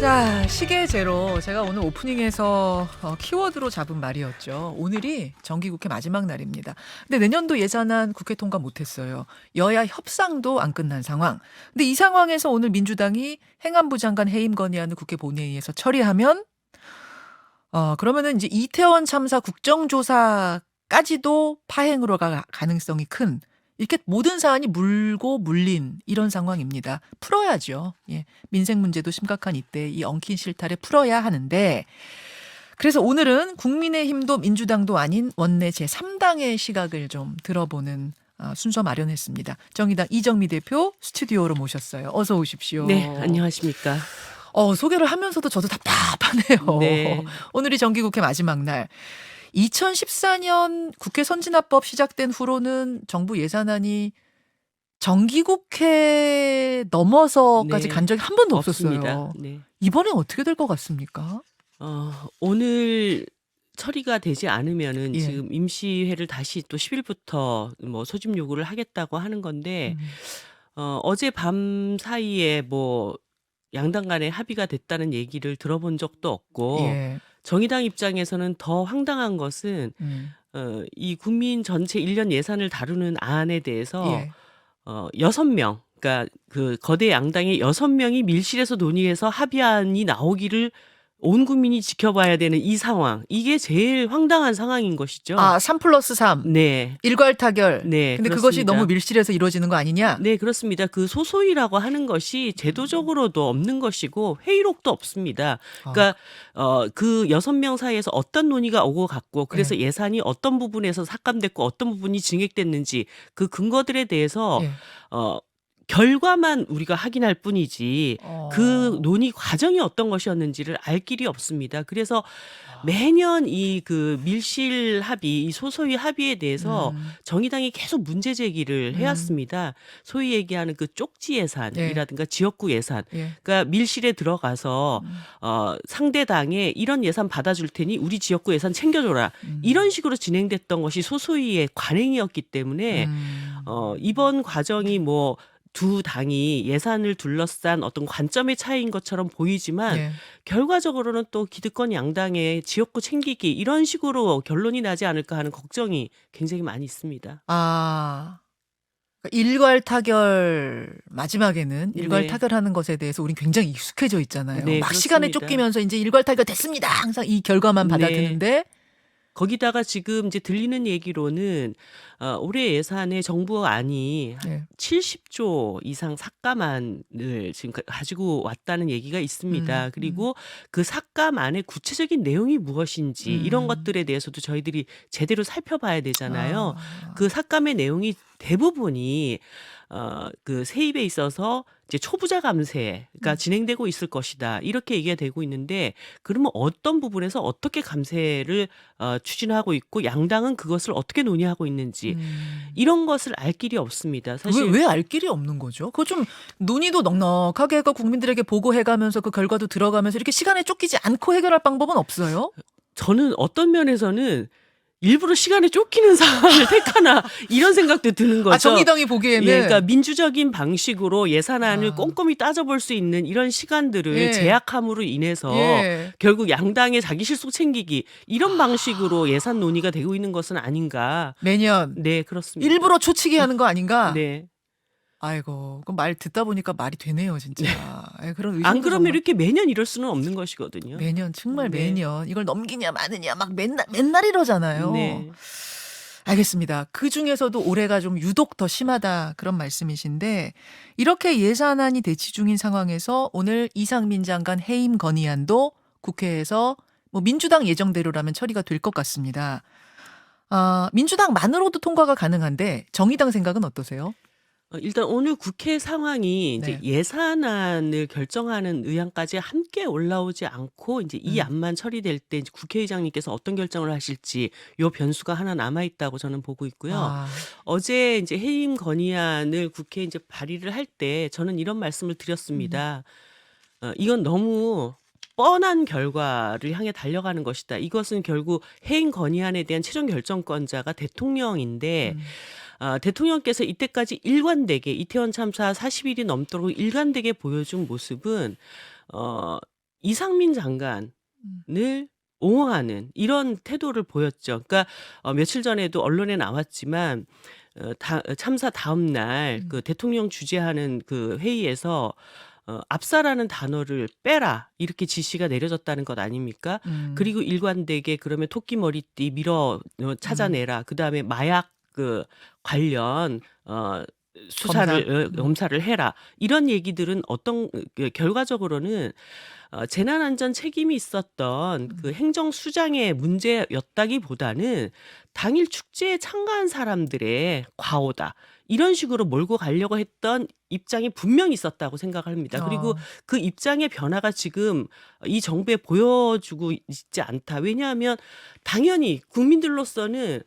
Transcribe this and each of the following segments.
자, 시계 제로. 제가 오늘 오프닝에서 어, 키워드로 잡은 말이었죠. 오늘이 정기국회 마지막 날입니다. 근데 내년도 예산안 국회 통과 못했어요. 여야 협상도 안 끝난 상황. 근데 이 상황에서 오늘 민주당이 행안부 장관 해임 건의안을 국회 본회의에서 처리하면 어, 그러면은 이제 이태원 참사 국정조사까지도 파행으로 갈 가능성이 큰 이렇게 모든 사안이 물고 물린 이런 상황입니다. 풀어야죠. 예. 민생 문제도 심각한 이때 이 엉킨 실타래 풀어야 하는데 그래서 오늘은 국민의힘도 민주당도 아닌 원내 제3당의 시각을 좀 들어보는 어, 순서 마련했습니다. 정의당 이정미 대표 스튜디오로 모셨어요. 어서 오십시오. 네, 안녕하십니까. 어, 소개를 하면서도 저도 답답하네요. 네. 오늘이 정기국회 마지막 날. 2014년 국회 선진화법 시작된 후로는 정부 예산안이 정기국회 넘어서까지 네. 간 적이 한 번도 없습니다. 없었어요. 네. 이번엔 어떻게 될 것 같습니까? 어, 오늘 처리가 되지 않으면은 예. 지금 임시회를 다시 또 10일부터 뭐 소집 요구를 하겠다고 하는 건데 음. 어, 어제 밤 사이에 뭐 양당 간에 합의가 됐다는 얘기를 들어본 적도 없고 예. 정의당 입장에서는 더 황당한 것은 음. 어, 이 국민 전체 1년 예산을 다루는 안에 대해서 예. 어, 여섯 명, 그러니까 그 거대 양당의 여섯 명이 밀실에서 논의해서 합의안이 나오기를 온 국민이 지켜봐야 되는 이 상황. 이게 제일 황당한 상황인 것이죠. 아, 3 플러스 3. 네. 일괄 타결. 네. 근데 그것이 그렇습니다. 너무 밀실에서 이루어지는 거 아니냐? 네, 그렇습니다. 그 소소이라고 하는 것이 제도적으로도 없는 것이고 회의록도 없습니다. 그러니까 어 그 여섯 명 사이에서 어떤 논의가 오고 갔고 그래서 네. 예산이 어떤 부분에서 삭감됐고 어떤 부분이 증액됐는지 그 근거들에 대해서 예. 어 결과만 우리가 확인할 뿐이지 어. 그 논의 과정이 어떤 것이었는지를 알 길이 없습니다. 그래서 아. 매년 이 그 밀실 합의, 이 소소위 합의에 대해서 음. 정의당이 계속 문제 제기를 음. 해왔습니다. 소위 얘기하는 그 쪽지 예산이라든가 지역구 예산. 예. 그러니까 밀실에 들어가서 음. 어 상대 당에 이런 예산 받아줄 테니 우리 지역구 예산 챙겨줘라. 음. 이런 식으로 진행됐던 것이 소소위의 관행이었기 때문에 음. 어, 이번 과정이 뭐 두 당이 예산을 둘러싼 어떤 관점의 차이인 것처럼 보이지만 예. 결과적으로는 또 기득권 양당의 지역구 챙기기 이런 식으로 결론이 나지 않을까 하는 걱정이 굉장히 많이 있습니다. 아. 그러니까 일괄 타결 마지막에는 일괄 네. 타결하는 것에 대해서 우린 굉장히 익숙해져 있잖아요. 네, 막 시간에 그렇습니다. 쫓기면서 이제 일괄 타결 됐습니다. 항상 이 결과만 네. 받아드는데 거기다가 지금 이제 들리는 얘기로는 어, 올해 예산에 정부 안이 네. 70조 이상 삭감안을 지금 가- 가지고 왔다는 얘기가 있습니다. 음, 그리고 그 삭감안의 구체적인 내용이 무엇인지 음. 이런 것들에 대해서도 저희들이 제대로 살펴봐야 되잖아요. 아. 그 삭감의 내용이 대부분이 어, 그 세입에 있어서 이제 초부자 감세가 음. 진행되고 있을 것이다. 이렇게 얘기가 되고 있는데 그러면 어떤 부분에서 어떻게 감세를 어, 추진하고 있고 양당은 그것을 어떻게 논의하고 있는지 음. 이런 것을 알 길이 없습니다. 사실 왜알 길이 없는 거죠? 그거 좀 논의도 넉넉하게 해가 국민들에게 보고해가면서 그 결과도 들어가면서 이렇게 시간에 쫓기지 않고 해결할 방법은 없어요? 저는 어떤 면에서는 일부러 시간에 쫓기는 상황을 택하나 이런 생각도 드는 거죠. 아 정의당이 보기에는 예, 그러니까 민주적인 방식으로 예산안을 아. 꼼꼼히 따져볼 수 있는 이런 시간들을 예. 제약함으로 인해서 예. 결국 양당의 자기 실속 챙기기 이런 방식으로 예산 논의가 되고 있는 것은 아닌가. 매년 네, 그렇습니다. 일부러 초치기 하는 거 아닌가? 네. 아이고, 그럼 말 듣다 보니까 말이 되네요, 진짜. 예, 그런 의심도 안 그러면 정말 이렇게 매년 이럴 수는 없는 것이거든요. 매년 정말 네. 매년 이걸 넘기냐 마느냐 막 맨날 맨날 이러잖아요. 네. 알겠습니다. 그 중에서도 올해가 좀 유독 더 심하다 그런 말씀이신데 이렇게 예산안이 대치 중인 상황에서 오늘 이상민 장관 해임 건의안도 국회에서 뭐 민주당 예정대로라면 처리가 될 것 같습니다. 아, 민주당만으로도 통과가 가능한데 정의당 생각은 어떠세요? 어, 일단 오늘 국회 상황이 이제 네. 예산안을 결정하는 의안까지 함께 올라오지 않고 이제 이 음. 안만 처리될 때 이제 국회의장님께서 어떤 결정을 하실지 요 변수가 하나 남아 있다고 저는 보고 있고요. 아, 어제 이제 해임 건의안을 국회에 이제 발의를 할 때 저는 이런 말씀을 드렸습니다. 어, 이건 너무 뻔한 결과를 향해 달려가는 것이다. 이것은 결국 해임 건의안에 대한 최종 결정권자가 대통령인데 음. 아, 대통령께서 이때까지 일관되게 이태원 참사 40일이 넘도록 일관되게 보여준 모습은 어 이상민 장관을 옹호하는 이런 태도를 보였죠. 그러니까 어, 며칠 전에도 언론에 나왔지만 어, 다, 참사 다음 날 음. 그 대통령 주재하는 그 회의에서 어, 압사라는 단어를 빼라 이렇게 지시가 내려졌다는 것 아닙니까? 음. 그리고 일관되게 그러면 토끼 머리띠 밀어 어, 찾아내라. 그 다음에 마약 그 관련 어 수사를 검사. 어, 음. 검사를 해라. 이런 얘기들은 어떤 그 결과적으로는 어, 재난 안전 책임이 있었던 음. 그 행정 수장의 문제였다기보다는 당일 축제에 참가한 사람들의 과오다. 이런 식으로 몰고 가려고 했던 입장이 분명히 있었다고 생각합니다. 그리고 어. 그 입장의 변화가 지금 이 정부에 보여주고 있지 않다. 왜냐하면 당연히 국민들로서는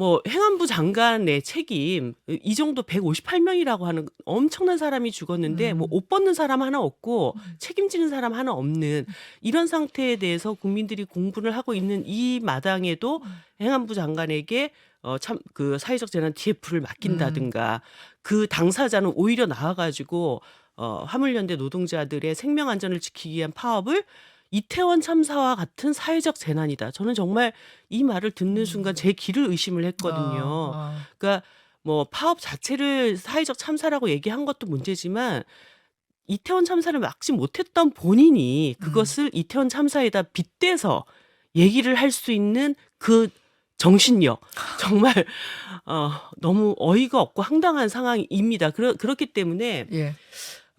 뭐 행안부 장관의 책임 이 정도 158명이라고 하는 엄청난 사람이 죽었는데 음. 뭐옷 벗는 사람 하나 없고 음. 책임지는 사람 하나 없는 이런 상태에 대해서 국민들이 공분을 하고 있는 이 마당에도 음. 행안부 장관에게 어 참 그 사회적 재난 TF를 음. 맡긴다든가 그 당사자는 오히려 나와 가지고 어 화물연대 노동자들의 생명 안전을 지키기 위한 파업을 이태원 참사와 같은 사회적 재난이다. 저는 정말 이 말을 듣는 순간 제 귀를 의심을 했거든요. 어, 어. 그러니까 뭐 파업 자체를 사회적 참사라고 얘기한 것도 문제지만 이태원 참사를 막지 못했던 본인이 음. 그것을 이태원 참사에다 빗대서 얘기를 할 수 있는 그 정신력 정말 어 너무 어이가 없고 황당한 상황입니다. 그러, 그렇기 때문에 예.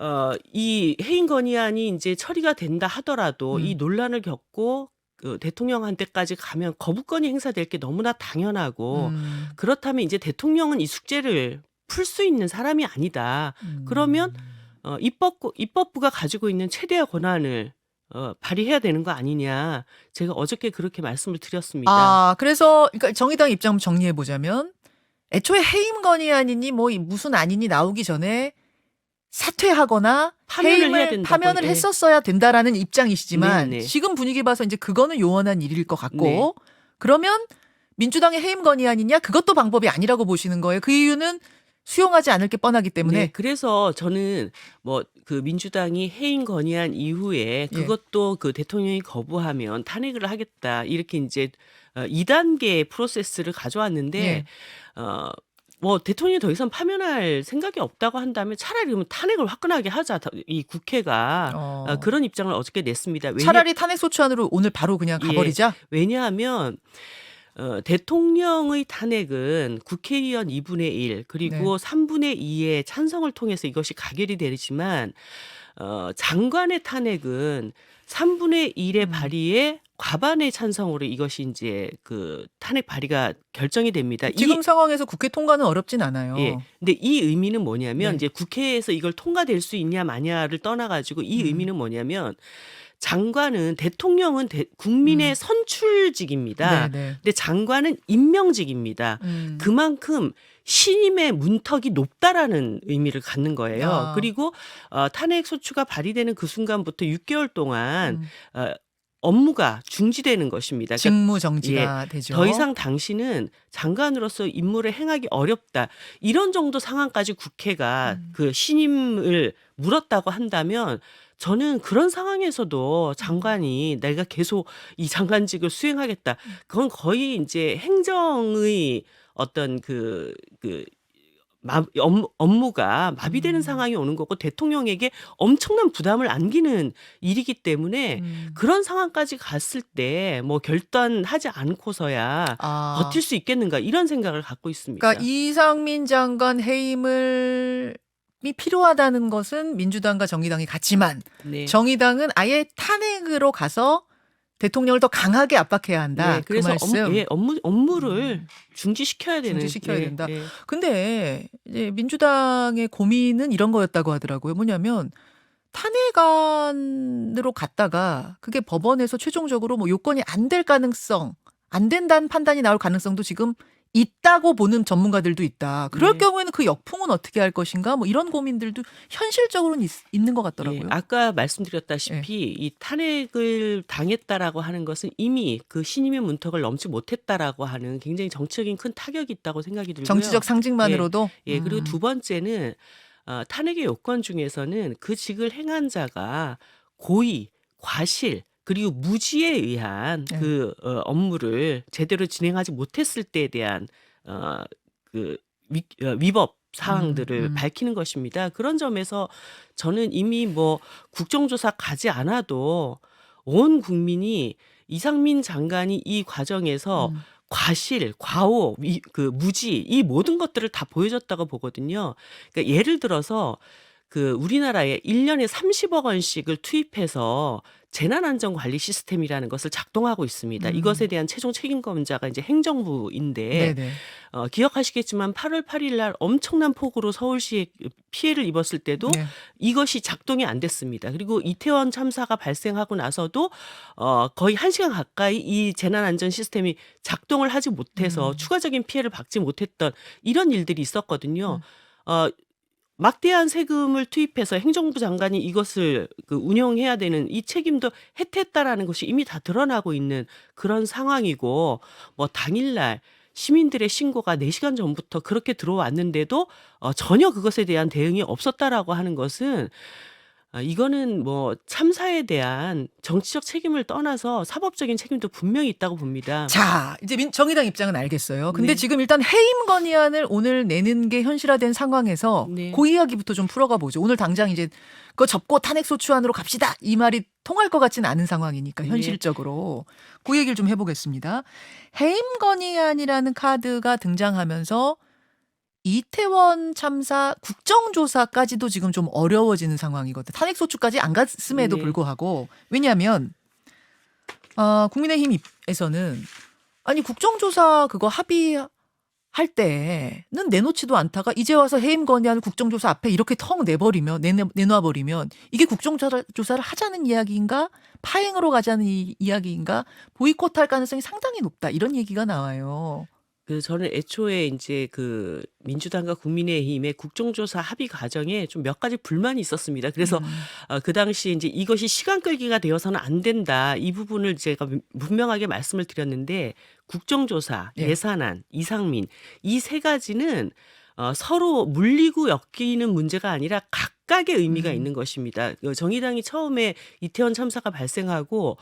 어, 이 해임 건의안이 이제 처리가 된다 하더라도 이 음. 논란을 겪고 그 대통령한테까지 가면 거부권이 행사될 게 너무나 당연하고 음. 그렇다면 이제 대통령은 이 숙제를 풀 수 있는 사람이 아니다. 음. 그러면 어, 입법 입법부가 가지고 있는 최대의 권한을 어, 발휘해야 되는 거 아니냐. 제가 어저께 그렇게 말씀을 드렸습니다. 아, 그래서 그러니까 정의당 입장 정리해 보자면 애초에 해임 건의안이니 뭐이 무슨 아니니 나오기 전에 사퇴하거나 파면을 해야 해임을 된다고, 파면을 예. 했었어야 된다라는 입장이시지만 네, 네. 지금 분위기 봐서 이제 그거는 요원한 일일 것 같고 그러면 민주당의 해임 건의안이냐 그것도 방법이 아니라고 보시는 거예요. 그 이유는 수용하지 않을 게 뻔하기 때문에 네, 그래서 저는 뭐 그 민주당이 해임 건의안 이후에 예. 그것도 그 대통령이 거부하면 탄핵을 하겠다 이렇게 이제 어, 2단계 프로세스를 가져왔는데 예. 어. 뭐 대통령이 더 이상 파면할 생각이 없다고 한다면 차라리 그러면 탄핵을 화끈하게 하자 더- 이 국회가 어. 어, 그런 입장을 어저께 냈습니다. 왜냐, 차라리 탄핵 소추안으로 오늘 바로 그냥 예. 가버리자. 왜냐하면 어, 대통령의 탄핵은 국회의원 2분의 1 그리고 3분의 2의 찬성을 통해서 이것이 가결이 되지만 어, 장관의 탄핵은 3분의 1의 음. 발의에 과반의 찬성으로 이것이 이제 그 탄핵 발의가 결정이 됩니다. 이- 지금 상황에서 국회 통과는 어렵진 않아요. 예. 근데 이 의미는 뭐냐면 네. 이제 국회에서 이걸 통과될 수 있냐 마냐를 떠나 가지고 이 음. 의미는 뭐냐면 장관은 대통령은 대- 국민의 음. 선출직입니다. 네, 네. 근데 장관은 임명직입니다. 음. 그만큼 신임의 문턱이 높다라는 의미를 갖는 거예요. 아. 그리고 어, 탄핵 소추가 발의되는 그 순간부터 6개월 동안 음. 어, 업무가 중지되는 것입니다. 그러니까 직무 정지가 되죠. 더 이상 당신은 장관으로서 임무를 행하기 어렵다. 이런 정도 상황까지 국회가 음. 그 신임을 물었다고 한다면 저는 그런 상황에서도 장관이 내가 계속 이 장관직을 수행하겠다. 그건 거의 이제 행정의 어떤 그, 그, 마, 업무, 업무가 마비되는 음. 상황이 오는 거고 대통령에게 엄청난 부담을 안기는 일이기 때문에 음. 그런 상황까지 갔을 때 뭐 결단하지 않고서야 아. 버틸 수 있겠는가 이런 생각을 갖고 있습니다. 그러니까 이상민 장관 해임을 이 필요하다는 것은 민주당과 정의당이 같지만 네. 정의당은 아예 탄핵으로 가서 대통령을 더 강하게 압박해야 한다. 네, 그래서 그 말씀. 업무, 예, 업무 업무를 음. 중지시켜야 되는 중지시켜야 예, 된다. 예. 근데 이제 민주당의 고민은 이런 거였다고 하더라고요. 뭐냐면 탄핵안으로 갔다가 그게 법원에서 최종적으로 뭐 요건이 안 될 가능성, 안 된다는 판단이 나올 가능성도 지금 있다고 보는 전문가들도 있다. 그럴 네. 경우에는 그 역풍은 어떻게 할 것인가? 뭐 이런 고민들도 현실적으로는 있, 있는 것 같더라고요. 예, 아까 말씀드렸다시피 이 탄핵을 당했다라고 하는 것은 이미 그 신임의 문턱을 넘지 못했다라고 하는 굉장히 정치적인 큰 타격이 있다고 생각이 들고요. 정치적 상징만으로도. 예, 그리고 음. 두 번째는 어, 탄핵의 요건 중에서는 그 직을 행한 자가 고의, 과실 그리고 무지에 의한 네. 그 어, 업무를 제대로 진행하지 못했을 때에 대한 어, 그 위, 어, 위법 사항들을 음, 음. 밝히는 것입니다. 그런 점에서 저는 이미 뭐 국정조사 가지 않아도 온 국민이 이상민 장관이 이 과정에서 음. 과실, 과오, 위, 그 무지 이 모든 것들을 다 보여줬다고 보거든요. 그러니까 예를 들어서 그 우리나라에 1년에 30억 원씩을 투입해서 재난안전관리 시스템이라는 것을 작동하고 있습니다. 음. 이것에 대한 최종 책임검자가 이제 행정부인데 네네. 어, 기억하시겠지만 8월 8일 날 엄청난 폭우로 서울시에 피해를 입었을 때도 네. 이것이 작동이 안 됐습니다. 그리고 이태원 참사가 발생하고 나서도 어, 거의 한 시간 가까이 이 재난안전 시스템이 작동을 하지 못해서 음. 추가적인 피해를 받지 못했던 이런 일들이 있었거든요. 음. 어, 막대한 세금을 투입해서 행정부 장관이 이것을 그 운영해야 되는 이 책임도 해태했다라는 것이 이미 다 드러나고 있는 그런 상황이고 뭐 당일날 시민들의 신고가 4시간 전부터 그렇게 들어왔는데도 어, 전혀 그것에 대한 대응이 없었다라고 하는 것은 아, 이거는 뭐 참사에 대한 정치적 책임을 떠나서 사법적인 책임도 분명히 있다고 봅니다. 자, 이제 민, 정의당 입장은 알겠어요. 근데 네. 지금 일단 해임 건의안을 오늘 내는 게 현실화된 상황에서 네. 그 이야기부터 좀 풀어가 보죠. 오늘 당장 이제 그거 접고 탄핵 소추안으로 갑시다. 이 말이 통할 것 같지는 않은 상황이니까 네. 현실적으로 그 얘기를 좀 해보겠습니다. 해임 건의안이라는 카드가 등장하면서 이태원 참사 국정조사까지도 지금 좀 어려워지는 상황이거든. 탄핵 소추까지 안 갔음에도 네. 불구하고 왜냐하면 아, 국민의힘에서는 아니 국정조사 그거 합의할 때는 내놓지도 않다가 이제 와서 해임 건의안을 국정조사 앞에 이렇게 텅 내버리면 내놔, 내놔버리면 이게 국정조사를 조사를 하자는 이야기인가 파행으로 가자는 이, 이야기인가 보이콧할 가능성이 상당히 높다 이런 얘기가 나와요. 그 저는 애초에 이제 그 민주당과 국민의힘의 국정조사 합의 과정에 좀 몇 가지 불만이 있었습니다. 그래서 음. 어, 그 당시 이제 이것이 시간 끌기가 되어서는 안 된다. 이 부분을 제가 분명하게 말씀을 드렸는데 국정조사, 예. 예산안, 이상민 이세 가지는 어, 서로 물리고 엮이는 문제가 아니라 각각의 의미가 음. 있는 것입니다. 그 정의당이 처음에 이태원 참사가 발생하고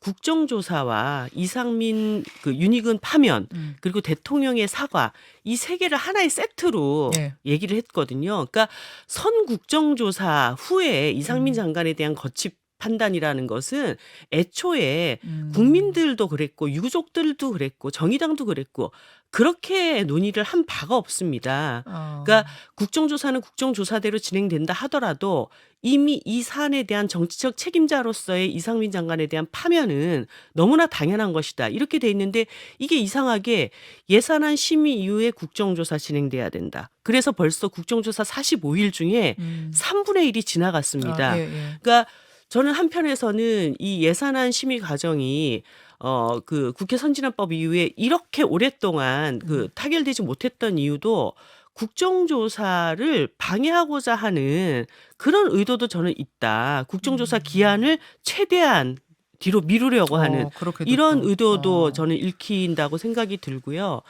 국정조사와 이상민 그 윤희근 파면 음. 그리고 대통령의 사과 이 세 개를 하나의 세트로 예. 얘기를 했거든요. 그러니까 선 국정조사 후에 이상민 음. 장관에 대한 거치 판단이라는 것은 애초에 음. 국민들도 그랬고 유족들도 그랬고 정의당도 그랬고 그렇게 논의를 한 바가 없습니다. 어. 그러니까 국정조사는 국정조사대로 진행된다 하더라도 이미 이 사안에 대한 정치적 책임자로서의 이상민 장관에 대한 파면은 너무나 당연한 것이다. 이렇게 돼 있는데 이게 이상하게 예산안 심의 이후에 국정조사 진행돼야 된다. 그래서 벌써 국정조사 45일 중에 음. 3분의 1이 지나갔습니다. 아, 예, 예. 그러니까 저는 한편에서는 이 예산안 심의 과정이 어 그 국회 선진화법 이후에 이렇게 오랫동안 그 음. 타결되지 못했던 이유도 국정조사를 방해하고자 하는 그런 의도도 저는 있다. 국정조사 음. 기한을 최대한 뒤로 미루려고 하는 어, 그렇게도 이런 또. 의도도 어. 저는 읽힌다고 생각이 들고요.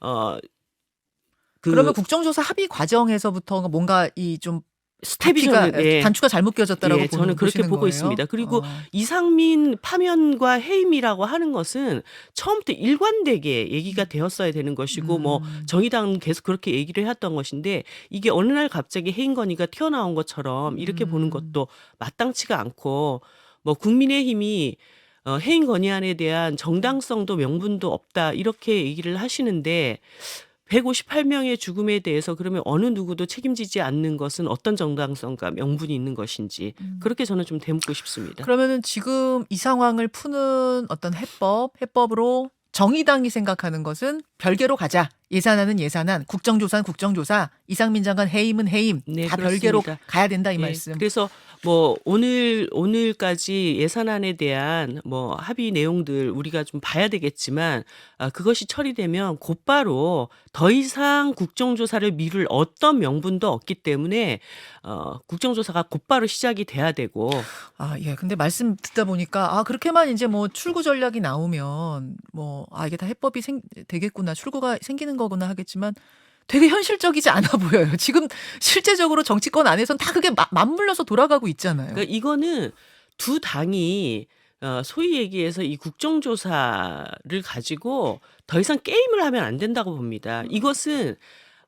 어, 그 그러면 국정조사 합의 과정에서부터 뭔가 이 좀 스텝이 바퀴가 저는 예, 단추가 잘못 끼워졌다라고 예, 보는, 저는 그렇게 보고 거예요? 있습니다. 그리고 어. 이상민 파면과 해임이라고 하는 것은 처음부터 일관되게 얘기가 되었어야 되는 것이고 뭐 음. 정의당은 계속 그렇게 얘기를 해왔던 것인데 이게 어느 날 갑자기 해임 건의가 튀어나온 것처럼 이렇게 보는 음. 것도 마땅치가 않고 뭐 국민의힘이 어, 해임 건의안에 대한 정당성도 명분도 없다 이렇게 얘기를 하시는데 158명의 죽음에 대해서 그러면 어느 누구도 책임지지 않는 것은 어떤 정당성과 명분이 있는 것인지 음. 그렇게 저는 좀 되묻고 싶습니다. 그러면은 지금 이 상황을 푸는 어떤 해법, 해법으로 정의당이 생각하는 것은 별개로 가자. 예산안은 예산안, 국정조사는 국정조사, 이상민 장관 해임은 해임. 네, 다 별개로 그렇습니다. 가야 된다 이 예, 말씀. 그래서 뭐 오늘 오늘까지 예산안에 대한 뭐 합의 내용들 우리가 좀 봐야 되겠지만 아, 그것이 처리되면 곧바로 더 이상 국정조사를 미룰 어떤 명분도 없기 때문에 어, 국정조사가 곧바로 시작이 돼야 되고 아, 예. 근데 말씀 듣다 보니까 아, 그렇게만 이제 뭐 출구 전략이 나오면 뭐 아, 이게 다 해법이 생 되겠구나. 출구가 생기는 거구나 하겠지만 되게 현실적이지 않아 보여요. 지금 실제적으로 정치권 안에선 다 그게 마- 맞물려서 돌아가고 있잖아요. 그러니까 이거는 두 당이 어, 소위 얘기해서 이 국정조사를 가지고 더 이상 게임을 하면 안 된다고 봅니다. 이것은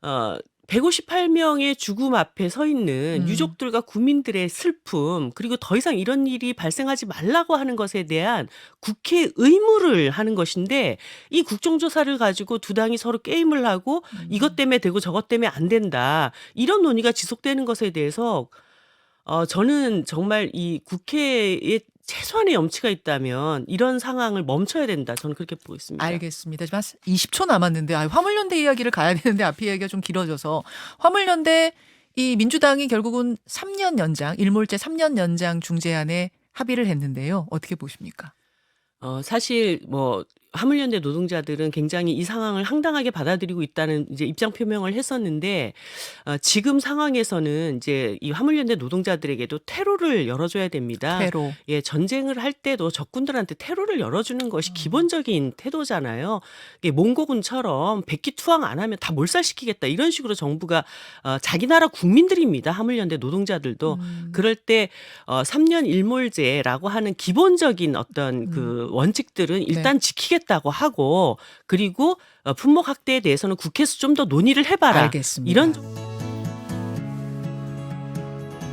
어, 158명의 죽음 앞에 서 있는 음. 유족들과 국민들의 슬픔 그리고 더 이상 이런 일이 발생하지 말라고 하는 것에 대한 국회 의무를 하는 것인데 이 국정조사를 가지고 두 당이 서로 게임을 하고 음. 이것 때문에 되고 저것 때문에 안 된다 이런 논의가 지속되는 것에 대해서 어 저는 정말 이 국회에 최소한의 염치가 있다면 이런 상황을 멈춰야 된다. 저는 그렇게 보고 있습니다. 알겠습니다. 지금 한 20초 남았는데 아, 화물연대 이야기를 가야 되는데 앞에 이야기가 좀 길어져서 화물연대 이 민주당이 결국은 3년 연장 일몰제 3년 연장 중재안에 합의를 했는데요. 어떻게 보십니까? 어 사실 뭐 화물연대 노동자들은 굉장히 이 상황을 황당하게 받아들이고 있다는 이제 입장 표명을 했었는데 어 지금 상황에서는 이제 이 화물연대 노동자들에게도 퇴로를 열어줘야 됩니다. 테로. 예, 전쟁을 할 때도 적군들한테 퇴로를 열어주는 것이 기본적인 태도잖아요. 이게 몽고군처럼 백기투항 안 하면 다 몰살시키겠다 이런 식으로 정부가 어, 자기 나라 국민들입니다. 화물연대 노동자들도 음. 그럴 때 어, 3년 일몰제라고 하는 기본적인 어떤 그 원칙들은 일단 지키겠다 고 하고 그리고 어, 품목 확대에 대해서는 국회에서 좀 더 논의를 해봐라. 알겠습니다. 이런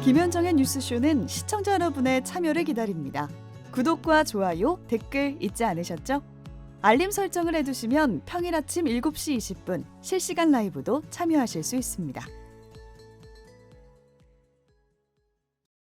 김현정의 뉴스쇼는 시청자 여러분의 참여를 기다립니다. 구독과 좋아요, 댓글 잊지 않으셨죠? 알림 설정을 해두시면 평일 아침 7시 20분 실시간 라이브도 참여하실 수 있습니다.